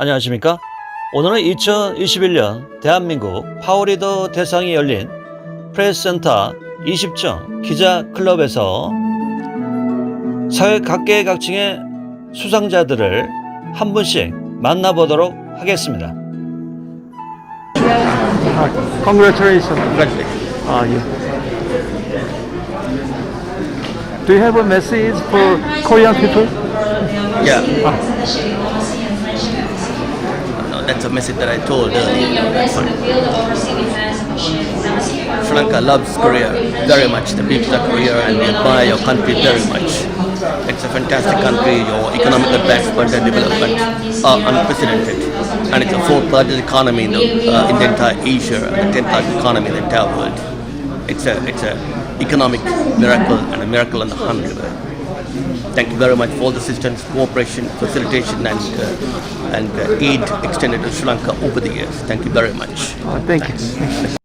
안녕하십니까? 오늘은 2021년 대한민국 파워리더 대상이 열린 프레스센터 20정 기자 클럽에서 사회 각계각층의 수상자들을 한 분씩 만나보도록 하겠습니다. Uh, congratulations. Uh, yeah. Do you have a message for Korean people? Yeah. A message that I told earlier. Sri Lanka loves Korea very much. The people of Korea and they admire your country very much. It's a fantastic country. Your economic advancement and development are unprecedented. And it's the fourth largest economy in the, uh, in the entire Asia and the tenth largest economy in the entire world. It's a, it's a economic miracle and a miracle on the hundred. Thank you very much for all the assistance, cooperation, facilitation, and uh, and uh, aid extended to Sri Lanka over the years. Thank you very much. Uh, thank you.